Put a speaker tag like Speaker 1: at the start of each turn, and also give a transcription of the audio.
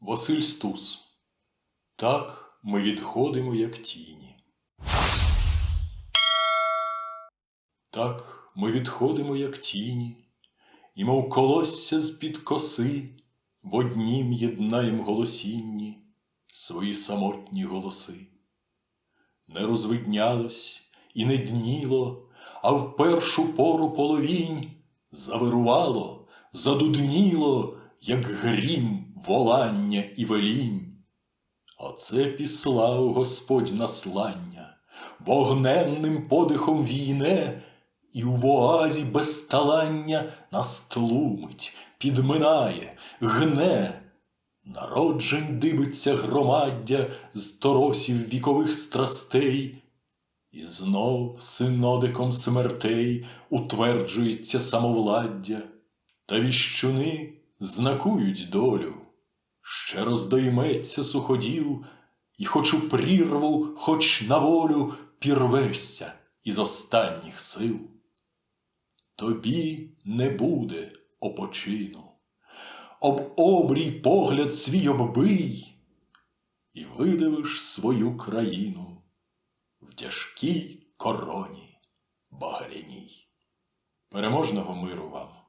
Speaker 1: Василь Стус. Так ми відходимо, як тіні. Так ми відходимо, як тіні, і мов колосся з-під коси, в однім єднаєм голосінні свої самотні голоси. Не розвиднялось і не дніло, а в першу пору половінь завирувало, задудніло, як грім, волання і велінь. Оце післав Господь наслання, вогненним подихом війне, і в оазі безталання нас тлумить, підминає, гне. Народжень дивиться громаддя з торосів вікових страстей, і знов синодиком смертей утверджується самовладдя, та віщуни знакують долю. Ще роздойметься суходіл, і хоч у прірву, хоч на волю пірвешся із останніх сил. Тобі не буде опочину, об обрій погляд свій оббий, і видивиш свою країну в тяжкій короні багряній. Переможного миру вам!